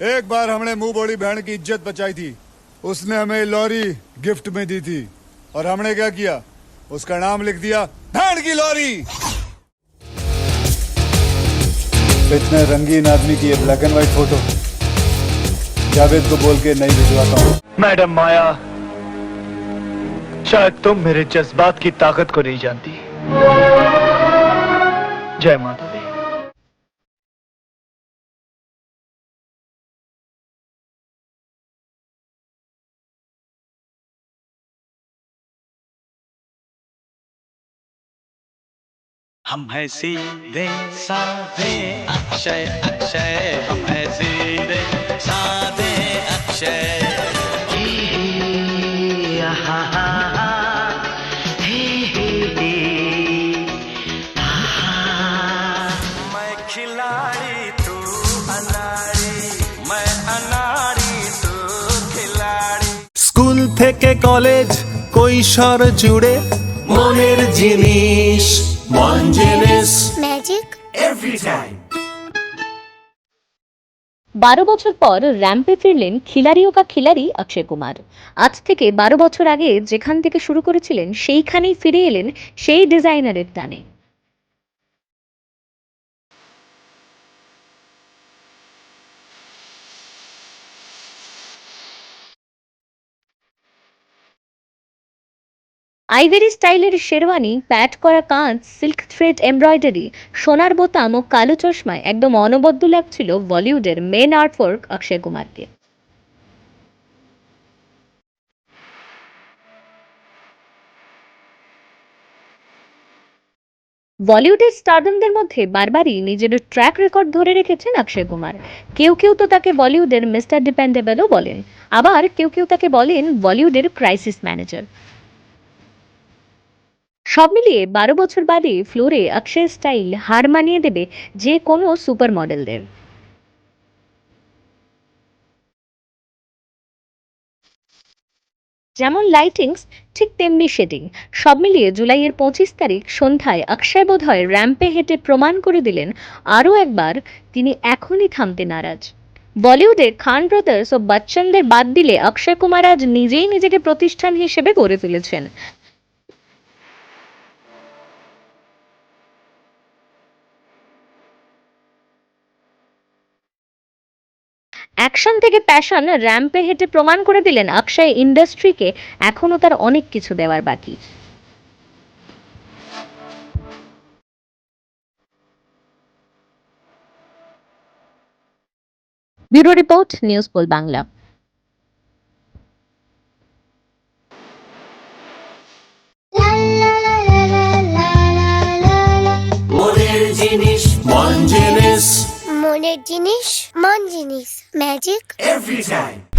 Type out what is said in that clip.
एक बार हमने मुँह बोली बहन की इज़्ज़त बचाई थी। उसने हमें लॉरी गिफ्ट में दी थी और हमने क्या किया? उसका नाम लिख दिया, बहन की लॉरी। इतने रंगीन आदमी की black and white photo Javed को बोल के नहीं भिजवाता हूँ। मैडम माया, शायद तुम मेरे जज्बात की ताकत को नहीं जानती। जय माता दी। हम है सीधे साधे अक्षय अक्षय हम है सीधे साधे अक्षय ही, आहा, हा, हा, ही, ही, ही, आहा। मैं खिलाड़ी तू अनाड़ी मैं अनाड़ी तू खिलाड़ी স্কুল থেকে কলেজ কৈশোর জুড়ে মনের জিনিস জিনিস ম্যাজিক বারো বছর পর র্যাম্পে ফিরলেন খিলাড়িও কা খিলারি অক্ষয় কুমার। আজ থেকে বারো বছর আগে যেখান থেকে শুরু করেছিলেন সেইখানেই ফিরে এলেন সেই ডিজাইনারের টানে আইভেরি স্টাইলের শেরওয়ানি, প্যাট করা কাঁচ, সিল্ক থ্রেড এমব্রয়ডারি, সোনার বোতাম ও কালো চশমায় একদম অনবদ্য লাগছিল বলিউডের মেন আর্টওয়ার্ক অক্ষয় কুমারকে। বলিউডের স্টারডমদের মধ্যে বারবারই নিজের ট্র্যাক রেকর্ড ধরে রেখেছেন অক্ষয় কুমার। কেউ কেউ তো তাকে বলিউডের মিস্টার ডিপেন্ডেবলও বলেন। আবার কেউ কেউ তাকে বলেন বলিউডের ক্রাইসিস ম্যানেজার। সব মিলিয়ে বারো বছর বাদে ফ্লোরে অক্ষয় স্টাইল হার মানিয়ে দেবে যে কোনো সুপার মডেলদের। যেমন লাইটিংস ঠিক তেমনি শেডিং সব মিলিয়ে জুলাইয়ের পঁচিশ তারিখ সন্ধ্যায় অক্ষয় বোধহয় র্যাম্পে হেঁটে প্রমাণ করে দিলেন আরও একবার তিনি এখনই থামতে নারাজ। বলিউডে খান ব্রাদার্স ও বচ্চনদের বাদ দিলে অক্ষয় কুমার আজ নিজেই নিজেকে প্রতিষ্ঠান হিসেবে গড়ে তুলেছেন। অ্যাকশন থেকে প্যাশন র্যাম্পে হেঁটে প্রমাণ করে দিলেন অক্ষয় ইন্ডাস্ট্রিকে, এখনও তার অনেক কিছু দেওয়ার বাকি। Bureau report, News Pole Bangla. জিনিস মন জিনিস মনের জিনিস মন জিনিস ম্যাজিক এভরি টাইম